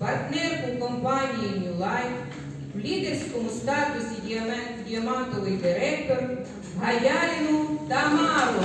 партнерку компанії New Life, в лідерському статусі діамантовий директор Гаяріну Тамару.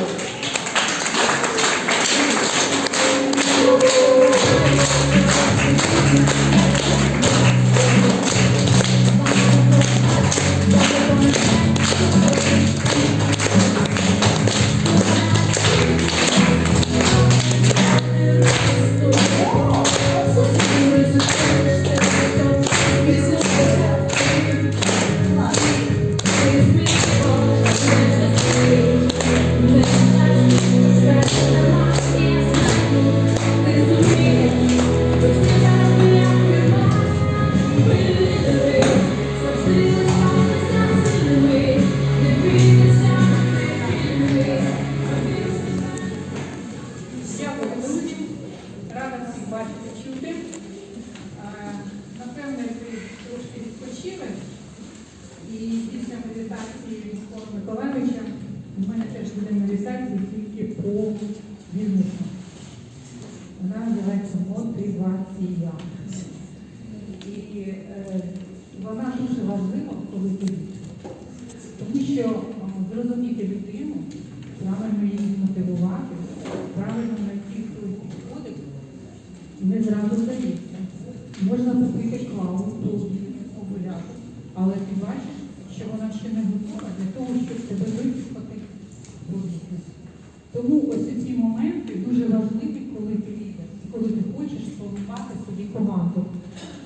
Сформувати собі команду,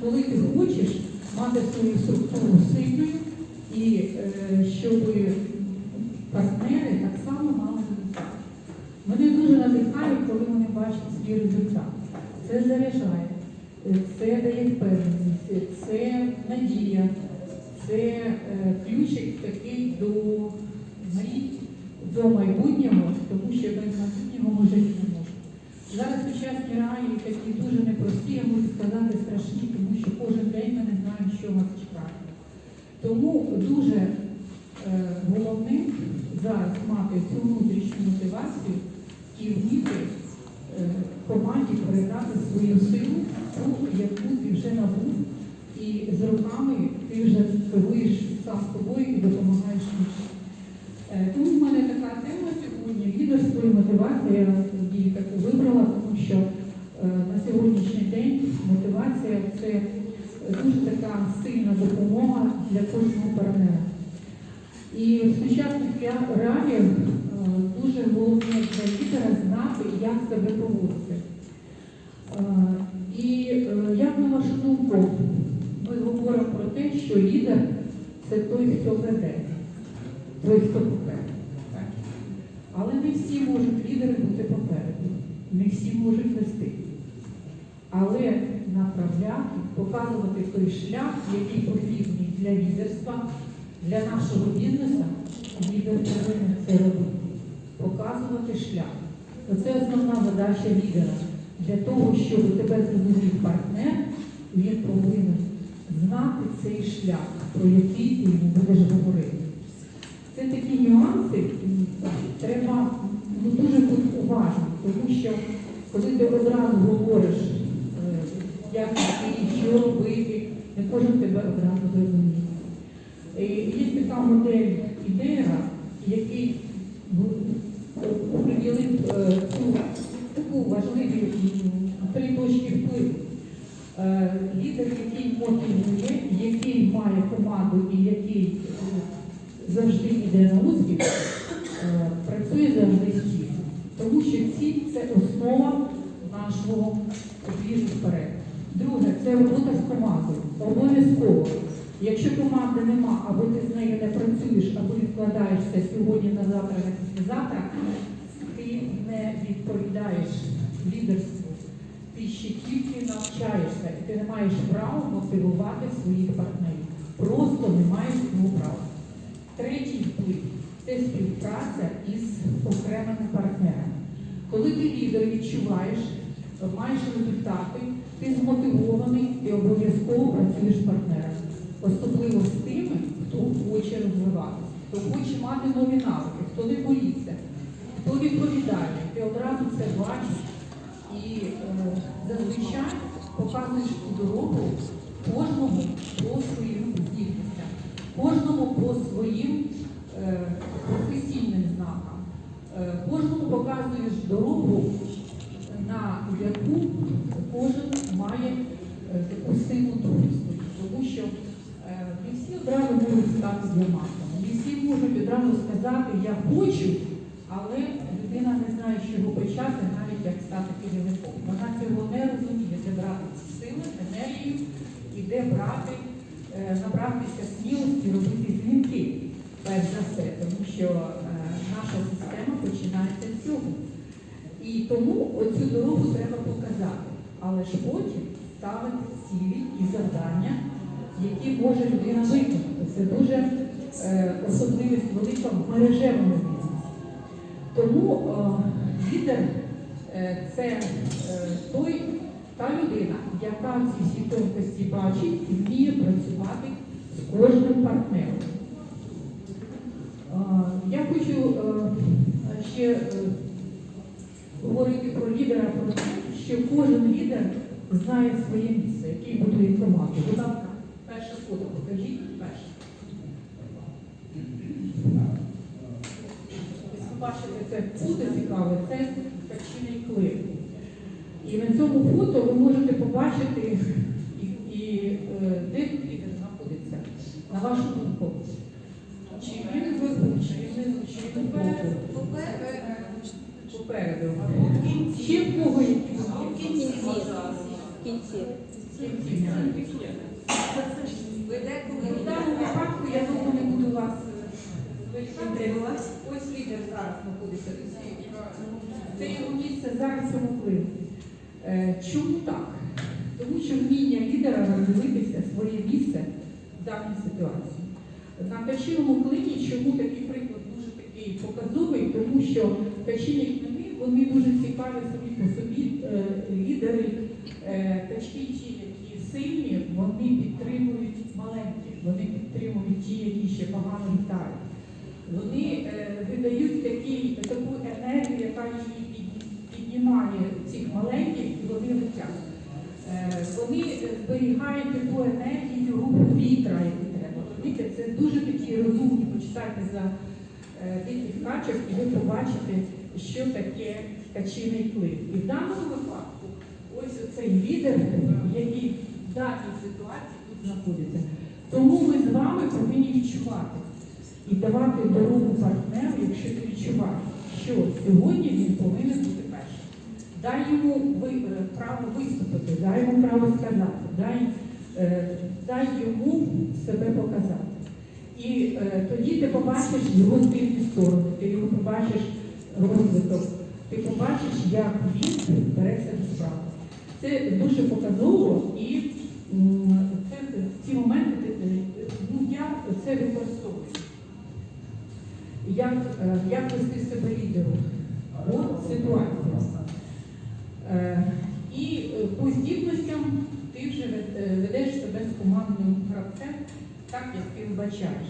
коли ти хочеш мати свою структуру сильною і е, щоб партнери так само мали результат. Мене дуже надихає, коли вони бачать свій результат. Це заряджає, е, це дає впевненість, це надія, це е, ключик такий до до майбутнього, тому що без майбутнього ми жити не можемо. Зараз сучасні реалії такі дуже непрості, я можу сказати, страшні, тому що кожен день ми не знаємо, що нас чекає. Тому дуже е, головне зараз мати цю внутрішню мотивацію і вміти е, команді передати свою силу, ту, яку ти вже набув, і з роками ти вже керуєш сам собою і допомагаєш іншим. Е, Тому в мене така тема сьогодні лідерство і мотивація. Я її таку вибрала, тому що е, на сьогоднішній день мотивація це дуже така сильна допомога для кожного партнера. І в сучасних ре- реаліях дуже головне для лідера знати, як себе поводити. Е, І як на вашу думку, ми говоримо про те, що лідер це той, хто веде, той, хто попереду. Але не всі можуть лідери бути попереду, всі можуть вести. Але направляти, показувати той шлях, який потрібний для лідерства, для нашого бізнесу, лідер повинен це робити. Показувати шлях. Оце основна задача лідера. Для того, щоб тебе зрозумів партнер, він повинен знати цей шлях, про який ти йому будеш говорити. Це такі нюанси, треба ну, дуже бути уважним, тому що коли ти одразу говориш, е, як йти, що робити, не кожен тебе одразу зрозуміє. Е, Є така модель ідея, який ну, приділив е, таку важливі м, три точки впливу. Лідер, який мотивує, який має команду і який завжди йде на успіх, працює завжди. Тому що ціль це основа нашого двіжу вперед. Друге, це робота з командою. Обов'язково. Якщо команди нема, або ти з нею не працюєш, або відкладаєшся сьогодні на завтра, на післязавтра, ти не відповідаєш лідерству. Ти ще тільки навчаєшся, і ти не маєш права мотивувати своїх партнерів. Просто не маєш цього права. Третій вплив це співпраця із окремими партнерами. Коли ти лідер відчуваєш, маєш результати, ти змотивований і обов'язково працюєш з партнерами. Особливо з тими, хто хоче розвиватися, хто хоче мати нові навики, хто не боїться, хто відповідальний. Ти одразу це бачиш. І е, зазвичай показуєш дорогу кожному по своїм здібностям, кожному по своїм е, професійним знакам, кожному показуєш дорогу, на яку кожен має е, таку силу духу. Тому що е, не всі одразу можуть стати діамантом, не всі можуть одразу сказати Я хочу, але людина не знає, з чого почати, навіть як стати керівником. Вона цього не розуміє, де брати ці сили, енергію і де брати, е, набратися смілості, робити дзвінки, перш за все, тому що е, наша система починається з цього. І тому оцю дорогу треба показати. Але ж потім ставити цілі і завдання, які може людина виконати. Це дуже е, особливість велика в мережевому бізнесі. Тому е, лідер е, це е, той, та людина, яка ці всі тонкості бачить і вміє працювати з кожним партнером. Е, Я хочу е, ще е, про лідера, про те, що кожен лідер знає своє місце, який будує команду. Будь ласка, перше фото покажіть перше. Ось ви бачите, це фото цікаве, це качиний клин. І на цьому фото ви можете побачити, і, і, е, де лідер знаходиться, на вашу думку. Чи він вверху, чи він вверху? Попереду. Ще в кого які В кінці. В кінці. В даному випадку я довго не буду вас вирішати. Ось лідер зараз знаходиться. Це його місце зараз в цьому впливі. Е, Чому так? Тому що вміння лідера роздивитися своє місце в даній ситуації. На качиному клині, чому такий приклад дуже такий показовий, тому що качині вони дуже цікаві самі по собі е, лідери, е, ті, які сильні, вони підтримують маленьких, вони підтримують ті, які ще погано літають. Вони е, видають такий, таку енергію, яка її піднімає цих маленьких, і вони летять. Вони зберігають таку енергію руху вітра, яку треба. Розумієте, це дуже такі розумні. Почитайте за диких качок, і ви побачите, що таке качиний клин. І в даному випадку, ось цей лідер, який в даній ситуації тут знаходиться. Тому ми з вами повинні відчувати і давати дорогу партнеру, якщо ти відчуваєш, що сьогодні він повинен бути першим. Дай йому е, право виступити, дай йому право сказати, дай, е, дай йому себе показати. І е, тоді ти побачиш його сильні сторони, ти його побачиш розвиток, ти побачиш, як він береться до справи. Це дуже показово і це, ці моменти ти- ти- ну, я це використовую. Як, е, як вести себе лідеру у ситуації. Е, І е, по здібностям ти вже ведеш себе з командним гравцем так, як ти вбачаєш.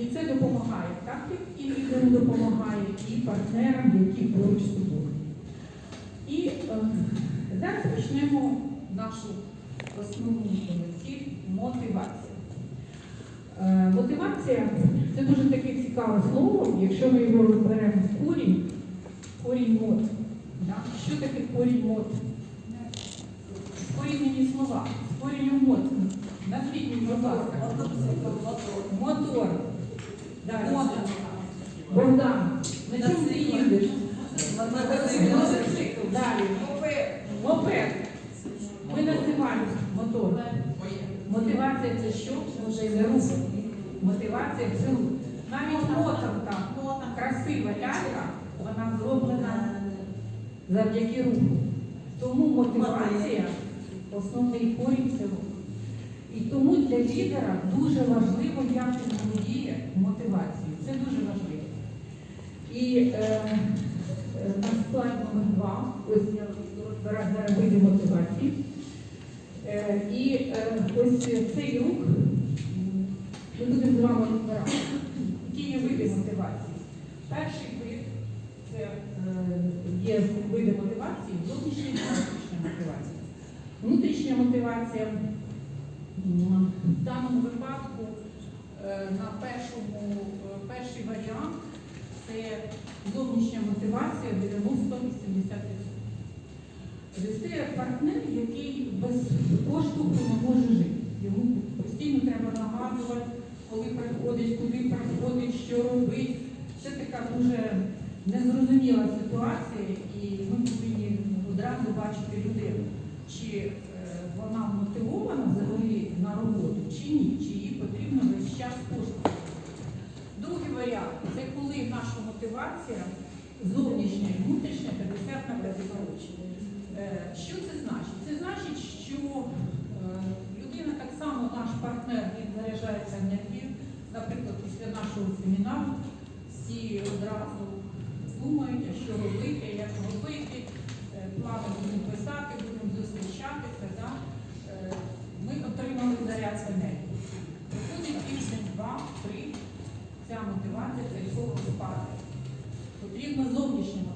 І це допомагає так, як і лідеру допомагає, і партнерам, які поруч з тобою. І е, зараз почнемо нашу основну ціль мотивацію. Е, Мотивація це дуже таке цікаве слово, якщо ми його розберемо в корінь, корінь мод. Да? Що таке корінь мод? Споріднені слова. З мод. Назвіть мені, будь ласка. Мотор. Далі. Богдан, на чому ти їздиш? Далі. Мопед. Ми називаємо мотор. Мотивація це що? Це рух. Мотивація це рух. Навіть мотанка, красива лялька, вона зроблена завдяки руху. Тому мотивація, основний корінь це рух. І тому для лідера дуже важливо, як він володіє мотивацією. Це дуже важливо. І е, е, на слайд номер два, ось я розбираю мотивації. Е, і е, ось цей рух ми будемо з вами розбирати. Які є види мотивації? Перший вид це е, є види мотивації, зовнішня і внутрішня мотивація. Внутрішня мотивація в даному випадку на першому, перший варіант це зовнішня мотивація 90-80%. Тобто Це партнер, який без поштовху не може жити. Йому постійно треба нагадувати, коли приходить, куди приходить, що робить. Це така дуже незрозуміла ситуація, і ми повинні одразу бачити людину, чи е, вона мотивована взагалі на роботу, чи ні, чи їй потрібно весь час поштовх. Другий варіант це коли наша мотивація зовнішня і внутрішня 50 на 50. Е, Що це значить? Це значить, що е, людина так само, наш партнер, він заряджається енергією. Наприклад, після нашого семінару всі одразу думають, що робити, як робити, е, плани будемо писати, будемо зустрічатися. Да? Е, Ми отримали заряд енергії. Проходить тиждень, два, три, ця мотивація цілком спадає. Потрібна зовнішня мотивація.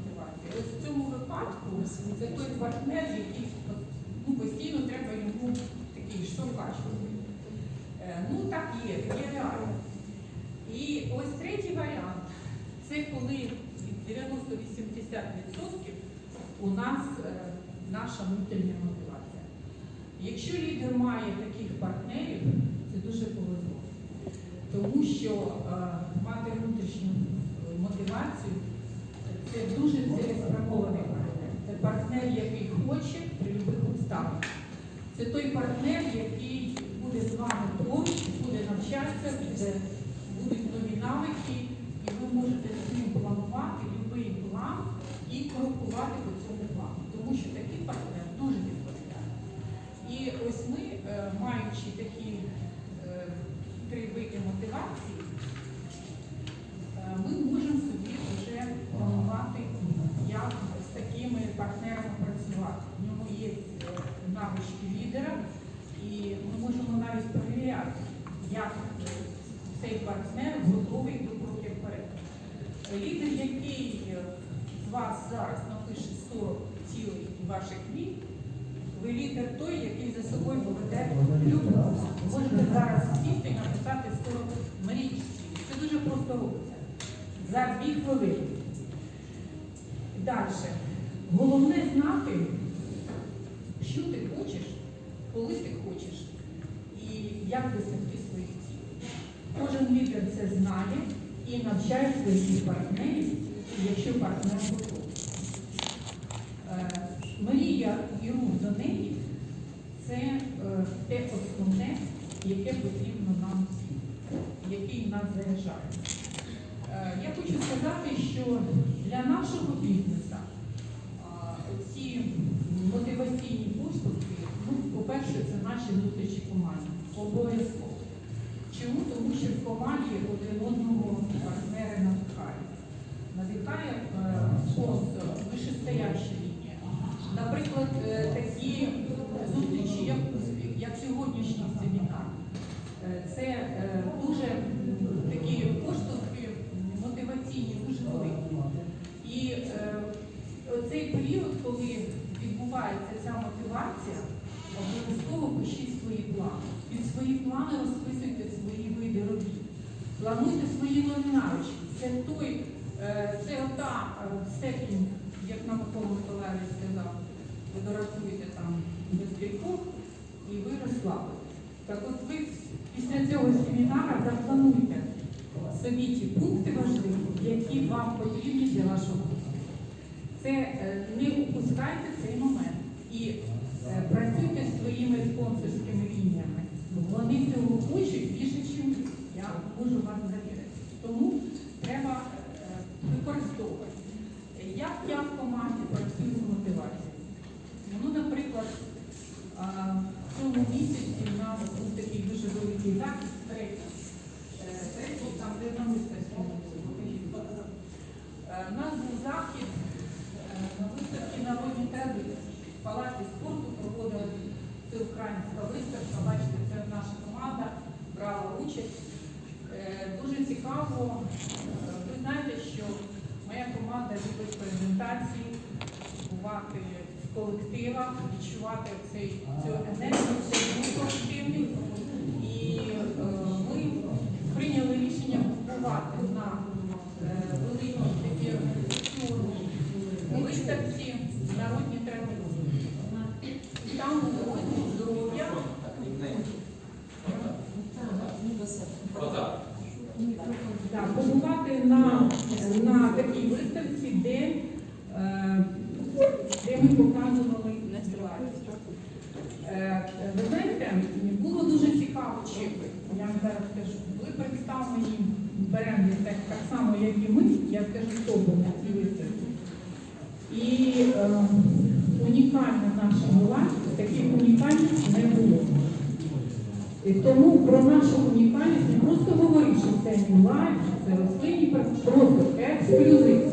Випадку це той партнер, який ну, постійно треба йому такий штовхач. Е, Ну так є, є реально. І ось третій варіант це коли 90-80% у нас е, наша внутрішня мотивація. Якщо лідер має таких партнерів, це дуже повезло. Тому що е, мати внутрішню е, мотивацію це дуже цілеспрямований партнер. Це партнер, який хоче при любих обставинах. Це той партнер, який поруч, буде навчатися, буде, будуть нові навики, і ви можете з ним планувати будь-який план і коригувати по цьому плану. Тому що такий партнер дуже відповідальний. І ось ми, е, маючи такі е, три види мотивації, е, ми можемо собі вже планувати, як з такими партнерами працювати. В ньому є е, навички лідера, і ми можемо навіть перевіряти, як е, цей партнер готовий до кроків вперед. Лідер, який е, з вас зараз напише 40 цілей ваших мрій, ви лідер той, який за собою поведе людину. Можете зараз сісти і написати 40 мрій. Це дуже просто робиться. За дві хвилини. Далі. Головне знати, що ти хочеш, коли ти хочеш, і як досягти своїх цілей. Кожен лідер це знає і навчає своїх партнерів, якщо партнер готовий. Е, Мрія і рух до неї це е, те основне, яке потрібно нам всім, який нас заряджає. Е, Я хочу сказати, що для нашого бізнесу ці мотиваційні поступки, ну, по-перше, це наші внутрішні команди. Обов'язково. Чому? Тому що в команді один одного партнери надихають. Надихає е, просто вишестояща лінія. Наприклад, е, такі зустрічі, як, як сьогоднішній семінар. Е, Це е, дуже такі поштовхи мотиваційні, дуже великі. І цей період, коли відбувається ця мотивація, обов'язково пишіть свої плани. Під свої плани розписуйте свої види робіт. Плануйте свої нові навички. Це той, це ота степінь, як нам Микола Миколаївич сказав, ви дорахуєте там без кількох і ви розслабитесь. Так от ви після цього семінара заплануйте собі ті пункти важливі, які вам потрібні для вашого успіху. Це е, не упускайте цей момент і е, працюйте зі своїми спонсорськими лініями. Вони цього хочуть більше, ніж ви. Я можу вас завірити. Тому треба е, використовувати. Як я в команді працюю з мотивацією? Ну, наприклад, а, в цьому місяці у нас був такий дуже великий захід, третій. Е, Третій, там, де на мистецтві У нас був захід е, на виставці народні палаці спорту проводила всеукраїнська виставка. Бачите, це наша команда брала участь. Е, Дуже цікаво. Ви знаєте, що моя команда любить презентації, бувати в колективах, відчувати цей, цю енергію, цей дух колективний. І е, ми прийняли рішення купувати на е, великій такій організаційній виставці народні традиції. І там у розділі здоров'я Да, побувати на, на такій виставці, де, е, де ми показували нестривалість. Е, Ви знаєте, було дуже цікаво. Я зараз скажу. Ви представлені беремо так, так само, як і ми, я скажу, хто був на цій виставці. І е, унікальна наша була, таких унікальних не було. І тому про нашу унікальність не просто говорить, що це лайф, що це рослинні просто ексклюзив.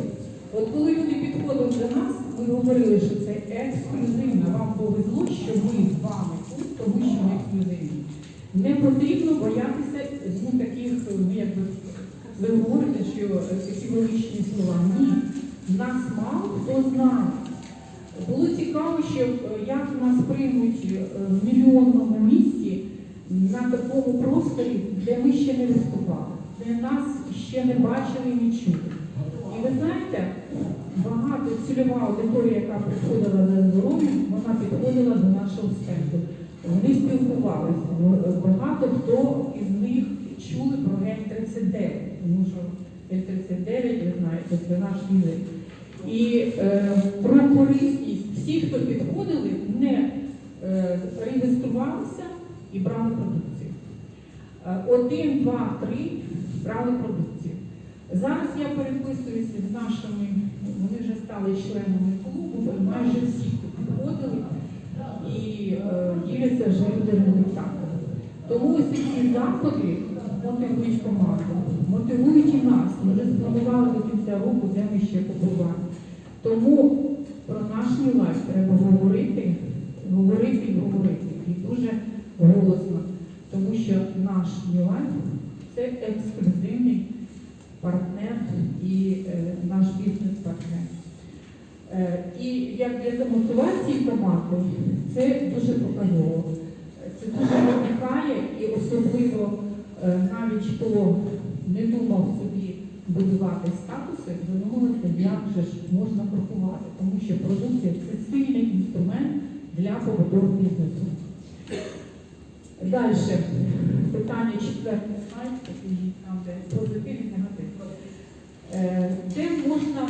От коли люди підходили до нас, ми говорили, що це ексклюзивно. Вам повезло, що ми з вами тут, тому що ми ексклюзивні. Не потрібно боятися ну, таких, ну, якби ви говорите, що такі величні слова. Ні. Нас мало хто знає. Було цікаво, що е, як нас приймуть е, в мільйонному місті на такому просторі, де ми ще не виступали, де нас ще не бачили і не чули. І ви знаєте, багато цільова аудиторія, яка приходила за здоров'ям, вона підходила до нашого стенду. Вони спілкувалися. Багато хто із них чули про Гель-39, тому що Гель-39, ви знаєте, це наш лідер. І е, про корисність всі, хто підходили, не е, реєструвалися і брали продукцію. Е, Один, два, три брали продукцію. Зараз я переписуюся з нашими, вони вже стали членами клубу, майже всі діляться вже люди результатами. Тому ось ці заходи мотивують команду, мотивують і нас. Ми вже спланували до кінця року, де ми ще побуваємо. Тому про наш лайф треба говорити, говорити і говорити. І дуже голосно. Тому що наш лайф це ексклюзивний партнер і е, наш бізнес-партнер. Е, і як для демотивації команди, це дуже показово. Це дуже викликає і особливо е, навіть хто не думав собі будувати статуси, задумалися, як же ж можна крокувати, тому що продукція це сильний інструмент для побудови бізнесу. Далі, питання четвертий слайд, такий там, де і негатив. Е, Де можна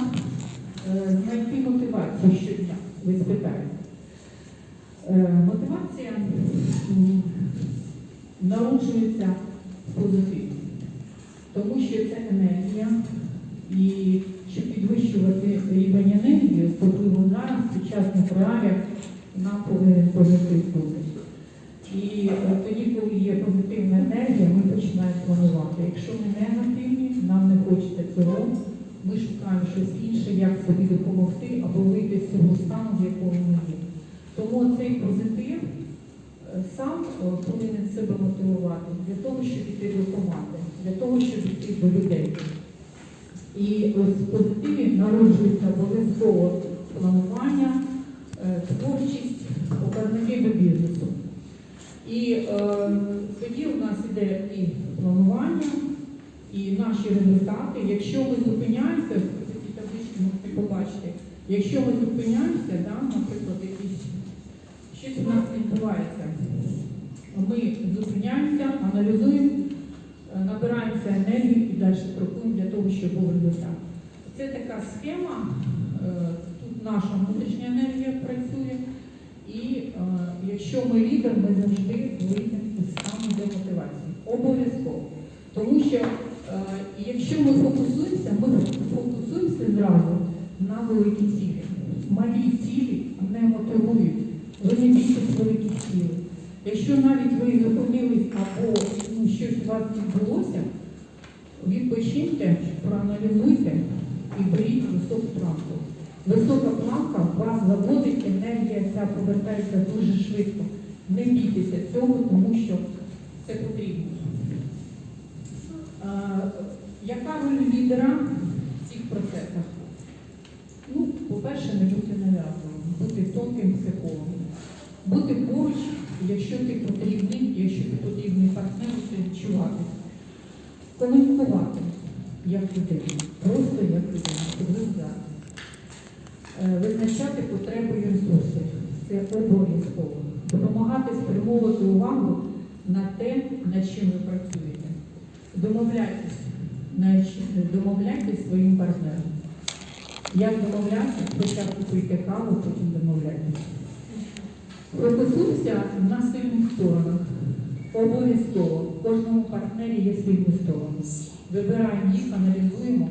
знайти мотивацію щодня? Ви спитаєте. Е, Мотивація народжується в тому що це енергія, і щоб підвищувати рівень енергії, особливо зараз, в сучасних реаліях, нам повинен позитив бути. І е, тоді, коли є позитивна енергія, ми починаємо планувати. Якщо ми негативні, нам не хочеться цього, ми шукаємо щось інше, як собі допомогти або вийти з цього стану, в якому ми є. Тому цей позитив е, сам е, повинен себе мотивувати для того, щоб йти до команди, для того, щоб йти до людей. І в позитиві народжується обов'язково планування, е, творчість, показники до бізнесу. І е, тоді у нас іде і планування, і наші результати. Якщо ми зупиняємося, в такі таблички можете побачити, якщо ми зупиняємося, да, наприклад, якісь щось у нас відбувається, ми зупиняємося, аналізуємо, е, набираємося енергію і далі крокуємо для того, щоб був результат. Це така схема, е, тут наша внутрішня енергія працює. І е, якщо ми лідер, ми завжди вийдемо із стану демотивації. Обов'язково. Тому що е, якщо ми фокусуємося, ми фокусуємося зразу на великі цілі. Малі цілі не мотивують. Не бійтесь великих цілей. Якщо навіть ви зупинились або ну, щось у вас відбулося, відпочиньте, проаналізуйте і беріть високу планку. Висока планка вас заводить, енергія ця повертається дуже швидко. Не бійтеся цього, тому що це потрібно. Яка роль лідера в цих процесах? Ну, по-перше, не бути нав'язливим. бути тонким психологом, бути поруч, якщо ти потрібний, якщо ти потрібний партнер, це відчувати, комунікувати як людина, просто як особливо. Е, Визначати потреби і ресурси. Це обов'язково. Допомагати спрямовувати увагу на те, над чим ви працюєте. Домовляйтесь, домовляйтесь своїм партнером. Як домовлятися? Спочатку пийте каву, потім домовляйтесь. Фокусуйся на сильних сторонах. Обов'язково. В кожному партнері є сильні сторони. Вибираємо їх, аналізуємо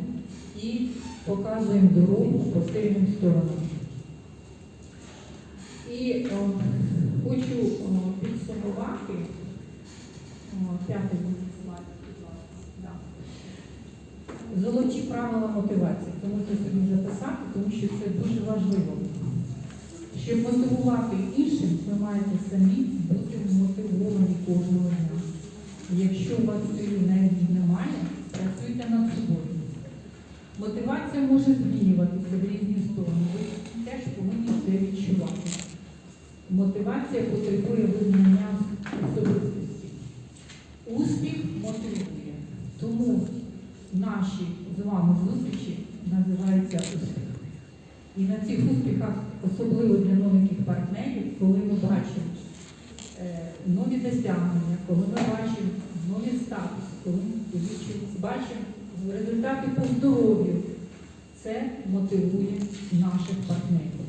і показуємо дорогу по сильним сторонам. І о, хочу о, підсумувати п'ятий слайд. Золоті правила мотивації. Тому це собі записати, тому що це дуже важливо. Щоб мотивувати іншим, ви маєте самі бути мотивовані кожного дня. Якщо у вас цієї енергії немає, працюйте над собою. Мотивація може змінюватися в різні сторони. Ви теж повинні це відчувати. Мотивація потребує визнання особистості. Успіх мотивує. Тому наші з вами зустрічі називаються успіхами. І на цих успіхах, особливо для нових партнерів, коли ми бачимо е, нові досягнення, коли ми бачимо нові статуси, коли ми бачимо результати по здоров'ю, це мотивує наших партнерів.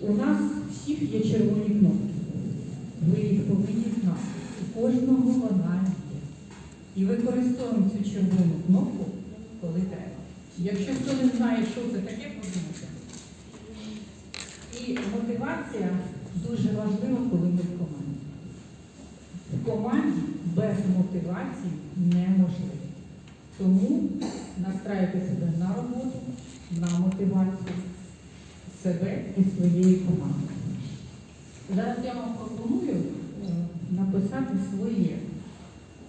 У нас всіх є червоні кнопки. Ви їх повинні знати. У кожного вона є. І використовуємо цю червону кнопку, коли треба. Якщо хто не знає, що це таке, подумайте. І мотивація дуже важлива, коли ми в команді. В команді без мотивації неможливо. Тому настраюйте себе на роботу, на мотивацію себе і своєї команди. Зараз я вам пропоную е, написати своє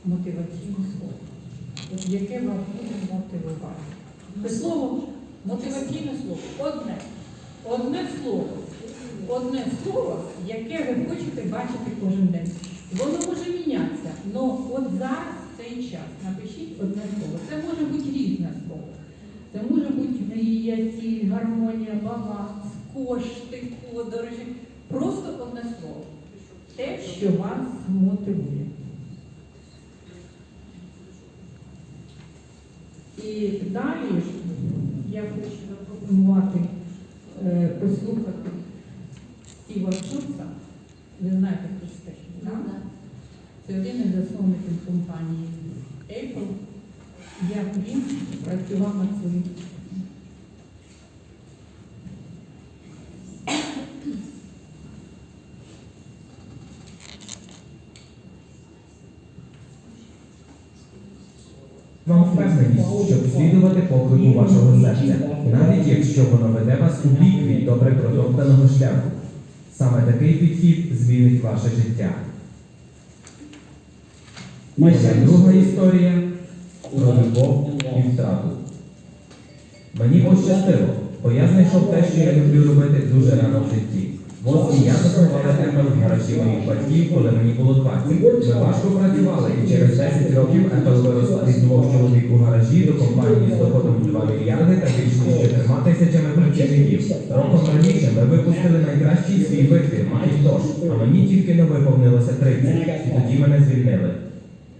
мотиваційне слово, яке вас буде мотивувати. Слово, мотиваційне слово, одне. Одне слово. Одне слово, яке ви хочете бачити кожен день. Воно може мінятися, але от зараз в цей час напишіть одне слово. Це може бути різне слово. Це може бути мрія, ціль, гармонія, баланс, кошти, подорожі. Просто одне слово. Те, що вас мотивує. І далі я хочу запропонувати е, послухати Стіва Джобса. Ви знаєте, хто це да? так? Це один із засновників компанії Apple. Як він працював над своїм. Вам впевненість, щоб слідувати поклику вашого серця, навіть якщо воно веде вас у бік від добре протоптаного шляху. Саме такий підхід змінить ваше життя. Моя друга історія про любов і втрату. Мені пощастило, бо я знайшов те, що я люблю робити дуже рано в житті. І я заснувала Apple в моїх батьків, коли мені було 20. Ми важко працювали, і через 10 років Apple виросла від двох чоловік у гаражі до компанії з доходом 2 мільярди та більш ніж 4 тисячами працівників. Роком раніше ми випустили найкращий свій витвір Macintosh, а мені тільки не виповнилося 30, і тоді мене звільнили.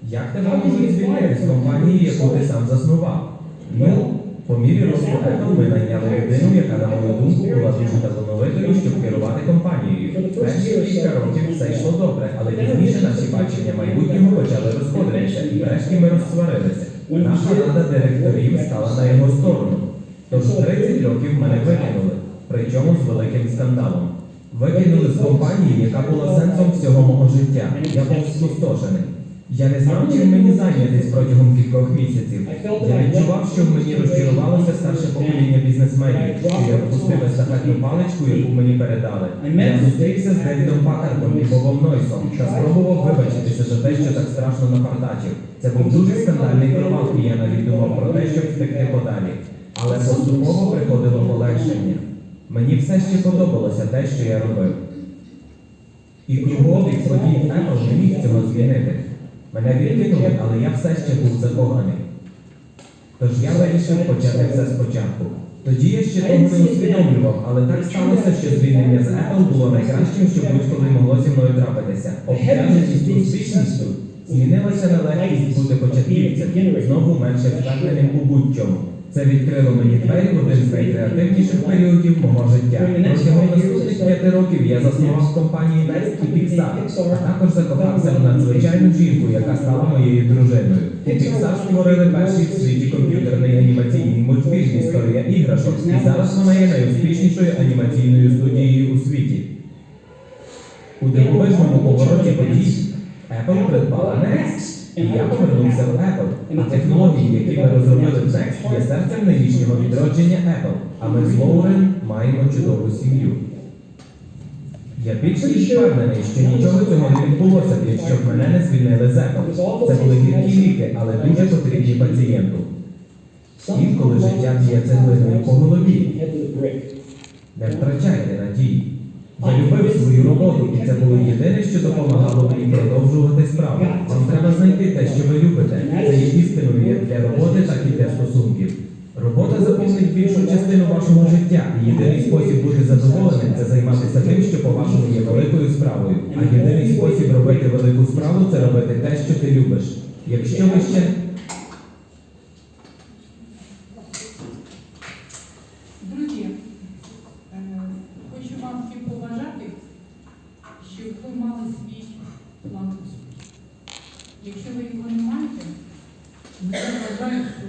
Як тебе можуть звільнити з компанії, яку ти сам заснував? Ну, по мірі Apple ми найняли людину, яка, на мою думку, була дуже талановитою, щоб керувати компанією. Перші кілька років все йшло добре, але пізніше наші бачення майбутнього почали розходитися, і врешті ми розсварилися. Наша рада директорів стала на його сторону. Тож 30 років мене викинули, причому з великим скандалом. Викинули з компанії, яка була сенсом всього мого життя. Я був спустошений. Я не знав, чим мені зайнятись протягом кількох місяців. Я відчував, що в мені розчарувалося старше покоління бізнесменів, що я впустив естафетну паличку, яку мені передали. Я зустрівся з Девідом Пакардом і Бобом Нойсом та спробував вибачитися за те, що так страшно напартачив. Це був дуже скандальний провал, і я навіть думав про те, щоб втекти подалі. Але поступово приходило полегшення. Мені все ще подобалося те, що я робив. І круговий подій Apple не міг цього змінити. Мене відкинули, але я все ще був закоханий. Тож я вирішив почати все спочатку. Тоді я ще того не усвідомлював, але так сталося, що звільнення з Apple було найкращим, що будь-коли могло зі мною трапитися. Обтяженість успішністю змінилася на легкість бути початківцем, знову менше впевненим у будь-чому. Це відкрило мені двері в один з найкреативніших періодів мого життя. Протягом наступних п'яти років я заснував компанії Next і Pixar, а також закохався в надзвичайну жінку, яка стала моєю дружиною. У Pixar створили перший в світі комп'ютерний анімаційний мультфільм «Історія іграшок», і зараз вона є найуспішнішою анімаційною студією у світі. У дивовижному повороті подій Apple придбала Next, і я повернувся в Apple. Технології, які ми розробили в Next, є серцем нинішнього відродження Apple. А ми з Лоурен маємо чудову сім'ю. Я більш ніж впевнений, що нічого цього не відбулося б, якщо б мене не звільнили з Apple. Це були гіркі ліки, але дуже потрібні пацієнту. Інколи життя б'є цеглиною по голові. Не втрачайте надії. Я любив свою роботу, і це було єдине, що допомагало мені продовжувати справу. Вам треба знайти те, що ви любите. Це є істиною як для роботи, так і для стосунків. Робота заповнить більшу частину вашого життя, і єдиний спосіб бути задоволеним це займатися тим, що по-вашому є великою справою. А єдиний спосіб робити велику справу це робити те, що ти любиш. Якщо ви ще Друзі, е, хочу вам всім побажати, щоб ви мали свій план успіху. Якщо ви його не маєте, я вважаю, що